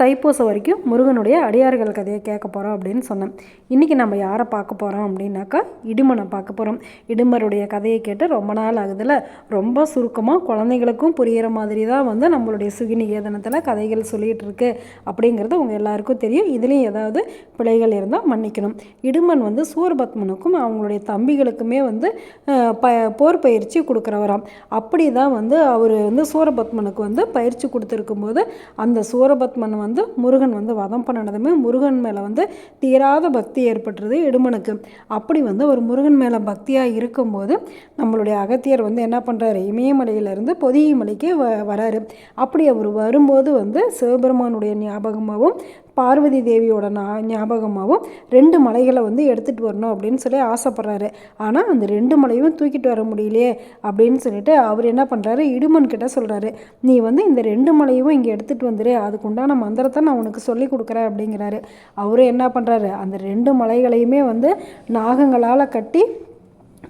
தைப்பூசம் வரைக்கும் முருகனுடைய அடியார்கள் கதையை கேட்க போகிறோம் அப்படின்னு சொன்னேன். இன்றைக்கி நம்ம யாரை பார்க்க போகிறோம் அப்படின்னாக்கா இடுமனை பார்க்க போகிறோம் இடுமருடைய கதையை கேட்டு ரொம்ப நாள் ஆகுதுல ரொம்ப சுருக்கமாக குழந்தைங்களுக்கும் புரிகிற மாதிரி தான் வந்து நம்மளுடைய சுகிநிகேதனத்தில் கதைகள் சொல்லிகிட்டு இருக்கு அப்படிங்கிறது உங்கள் எல்லாருக்கும் தெரியும். இதுலேயும் ஏதாவது பிழைகள் இருந்தால் மன்னிக்கணும். இடுமன் வந்து சூரபத்மனுக்கும் அவங்களுடைய தம்பிகளுக்குமே வந்து ப போர் பயிற்சி கொடுக்குறவராம். அப்படி தான் வந்து அவர் வந்து சூரபத்மனுக்கு வந்து பயிற்சி கொடுத்துருக்கும்போது அந்த சூரபத்மன் வந்து முருகன் வந்து வதம் பண்ணினதுமே முருகன் மேலே வந்து தீராத பக்தி ஏற்பட்டுருது இடுமனுக்கு. அப்படி வந்து ஒரு முருகன் மேலே பக்தியாக இருக்கும்போது நம்மளுடைய அகத்தியர் வந்து என்ன பண்ணுறாரு இமயமலையிலேருந்து பொதிகை மலைக்கு வ வராரு. அப்படி அவர் வரும்போது வந்து சிவபெருமானுடைய ஞாபகமாகவும் பார்வதி தேவியோட ஞாபகமாகவும் ரெண்டு மலைகளை வந்து எடுத்துகிட்டு வரணும் அப்படின்னு சொல்லி ஆசைப்பட்றாரு. ஆனால் அந்த ரெண்டு மலையும் தூக்கிட்டு வர முடியலையே அப்படின்னு சொல்லிட்டு அவர் என்ன பண்ணுறாரு இடுமன் கிட்ட சொல்கிறாரு நீ வந்து இந்த ரெண்டு மலையும் இங்கே எடுத்துகிட்டு வந்துரு. அதுக்கு உண்டான மந்திரத்தை நான் உனக்கு சொல்லி கொடுக்குறேன் அப்படிங்கிறாரு. அவரும் என்ன பண்ணுறாரு அந்த ரெண்டு மலைகளையுமே வந்து நாகங்களால் கட்டி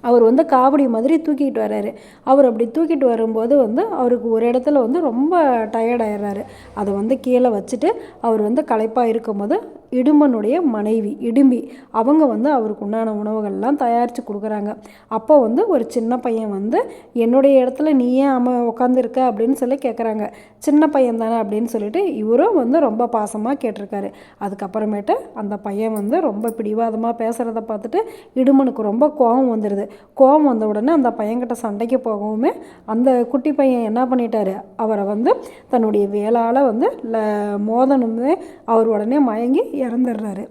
அவர் வந்து காவடி மாதிரி தூக்கிட்டு வர்றாரு. அவர் அப்படி தூக்கிட்டு வரும்போது வந்து அவருக்கு ஒரு இடத்துல வந்து ரொம்ப டயர்டாயிடுறாரு அதை வந்து கீழே வச்சுட்டு அவர் வந்து களைப்பாக இருக்கும்போது இடும்பனுடைய மனைவி இடும்பி. அவங்க வந்து அவருக்கு உண்டான உணவுகள்லாம் தயாரித்து கொடுக்குறாங்க. அப்போ வந்து ஒரு சின்ன பையன் வந்து என்னுடைய இடத்துல நீ ஏன் அம உட்காந்துருக்க அப்படின்னு சொல்லி கேட்குறாங்க சின்ன பையன் தானே? அப்படின்னு சொல்லிட்டு இவரும் வந்து ரொம்ப பாசமாக கேட்டிருக்காரு. அதுக்கப்புறமேட்டு அந்த பையன் வந்து ரொம்ப பிடிவாதமாக பேசுகிறத பார்த்துட்டு இடுமனுக்கு ரொம்ப கோபம் வந்துடுது கோபம் வந்த உடனே அந்த பையன்கிட்ட சண்டைக்கு போகவுமே அந்த குட்டி பையன் என்ன பண்ணிட்டாரு? அவரை வந்து தன்னுடைய வேளால் வந்து மோதனமே அவர் உடனே மயங்கி இறந்துடுறாரு.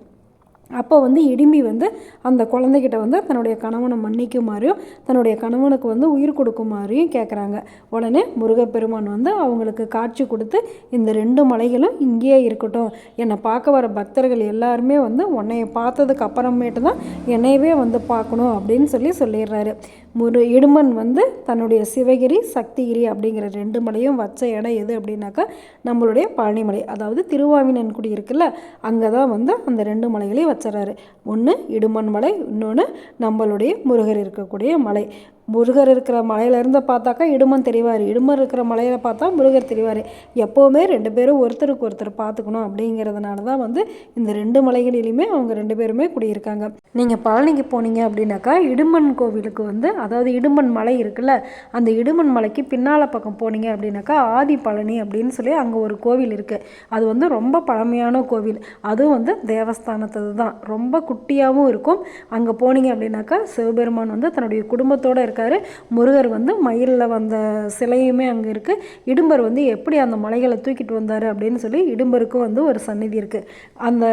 அப்போ வந்து இடிம்பி வந்து அந்த குழந்தைகிட்ட வந்து தன்னுடைய கணவனை மன்னிக்குமாறியும் தன்னுடைய கணவனுக்கு வந்து உயிர் கொடுக்குமாறியும் கேட்குறாங்க உடனே முருகப்பெருமான் வந்து அவங்களுக்கு காட்சி கொடுத்து இந்த ரெண்டு மலைகளும் இங்கேயே இருக்கட்டும். என்னை பார்க்க வர பக்தர்கள் எல்லாருமே வந்து உன்னைய பார்த்ததுக்கு அப்புறமேட்டு தான் என்னையவே வந்து பார்க்கணும் அப்படின்னு சொல்லி சொல்லிடுறாரு. முரு இடுமன் வந்து தன்னுடைய சிவகிரி சக்திகிரி அப்படிங்கிற ரெண்டு மலையும் வச்ச இடம் எது அப்படின்னாக்கா நம்மளுடைய பழனிமலை அதாவது திருவாவினன்குடி இருக்குல்ல அங்கே தான் வந்து அந்த ரெண்டு மலைகளையும் வச்சுறாரு ஒன்று இடுமன் மலை இன்னொன்று நம்மளுடைய முருகர் இருக்கக்கூடிய மலை. முருகர் இருக்கிற மலையிலேருந்து பார்த்தாக்கா இடுமன் தெரிவார். இடுமன் இருக்கிற மலையில் பார்த்தா முருகர் தெரிவார். எப்போவுமே ரெண்டு பேரும் ஒருத்தருக்கு ஒருத்தர் பார்த்துக்கணும் அப்படிங்கிறதுனால தான் வந்து இந்த ரெண்டு மலைகளிலுமே அவங்க ரெண்டு பேருமே குடியிருக்காங்க. நீங்கள் பழனிக்கு போனீங்க அப்படின்னாக்கா இடுமன் கோவிலுக்கு வந்து அதாவது இடுமன் மலை இருக்குல்ல அந்த இடுமன் மலைக்கு பின்னால் பக்கம் போனீங்க அப்படின்னாக்கா ஆதி பழனி அப்படின்னு சொல்லி அங்கே ஒரு கோவில் இருக்குது அது வந்து ரொம்ப பழமையான கோவில். அதுவும் வந்து தேவஸ்தானத்தது தான் ரொம்ப குட்டியாகவும் இருக்கும். அங்கே போனீங்க அப்படின்னாக்கா சிவபெருமான் வந்து தன்னுடைய குடும்பத்தோடு இருக்கார் முருகர் வந்து மயிலில் வந்த சிலையுமே அங்கே இருக்குது இடும்பர் வந்து எப்படி அந்த மலைகளை தூக்கிட்டு வந்தார் அப்படின்னு சொல்லி இடும்பருக்கும் வந்து ஒரு சந்நிதி இருக்குது அந்த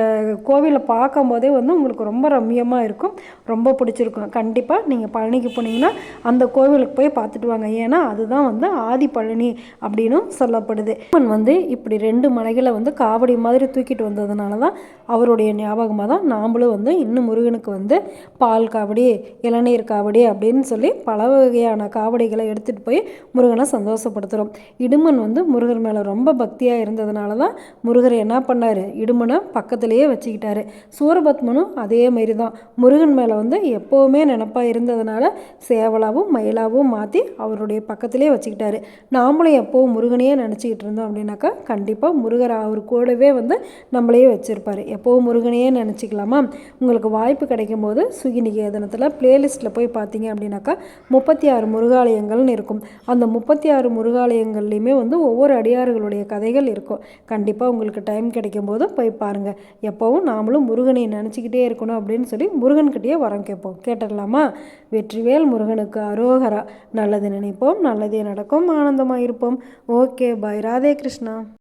கோவிலை பார்க்கும்போதே வந்து உங்களுக்கு ரொம்ப ரம்மியமாக இருக்கும். ரொம்ப பிடிச்சிருக்கும். கண்டிப்பாக நீங்கள் பழனிக்கு போனீங்கன்னா அந்த கோவிலுக்கு போய் பார்த்துட்டு வாங்க. ஏன்னா அதுதான் வந்து ஆதி பழனி அப்படின்னு சொல்லப்படுது. வந்து இப்படி ரெண்டு மலைகளை வந்து காவடி மாதிரி தூக்கிட்டு வந்ததுனால தான் அவருடைய ஞாபகமாக தான் நாம்ளும் வந்து இன்னும் முருகனுக்கு வந்து பால் காவடி இளநீர் காவடி அப்படின்னு சொல்லி பல வகையான காவடிகளை எடுத்துகிட்டு போய் முருகனை சந்தோஷப்படுத்துகிறோம் இடுமன் வந்து முருகர் மேலே ரொம்ப பக்தியாக இருந்ததுனால தான் முருகர் என்ன பண்ணார்? இடுமனை பக்கத்துலேயே வச்சுக்கிட்டாரு. சூரபத்மனும் அதே மாதிரி தான். முருகன் மேலே வந்து எப்போவுமே நினப்பாக இருந்ததுனால சேவலாவும் மயிலாவும் மாற்றி அவருடைய பக்கத்துலேயே வச்சுக்கிட்டாரு. நாமளும் எப்போவும் முருகனையே நினச்சிக்கிட்டு இருந்தோம் அப்படின்னாக்கா கண்டிப்பாக முருகர் அவர் கூடவே வந்து நம்மளையே வச்சுருப்பார். எப்போவும் முருகனையே நினச்சிக்கலாமா? உங்களுக்கு வாய்ப்பு கிடைக்கும் போது சுகி நிகேதனத்தில் ப்ளேலிஸ்ட்டில் போய் பார்த்தீங்க அப்படின்னாக்கா முப்பத்தி ஆறு முருகாலயங்கள்னு இருக்கும். அந்த முப்பத்தி ஆறு முருகாலயங்கள்லையுமே வந்து ஒவ்வொரு அடியார்களுடைய கதைகள் இருக்கும். கண்டிப்பாக உங்களுக்கு டைம் கிடைக்கும் போது போய் பாருங்கள் எப்போவும் நாமளும் முருகனை நினச்சிக்கிட்டே இருக்கணும் அப்படின்னு சொல்லி முருகன்கிட்டயே வரம் கேட்போம். கேட்டுடலாமா? வெற்றிவேல் முருகனுக்கு அரோகரா. நல்லது நினைப்போம் நல்லதே நடக்கும் ஆனந்தமாக இருப்போம் ஓகே பாய் ராதே கிருஷ்ணா.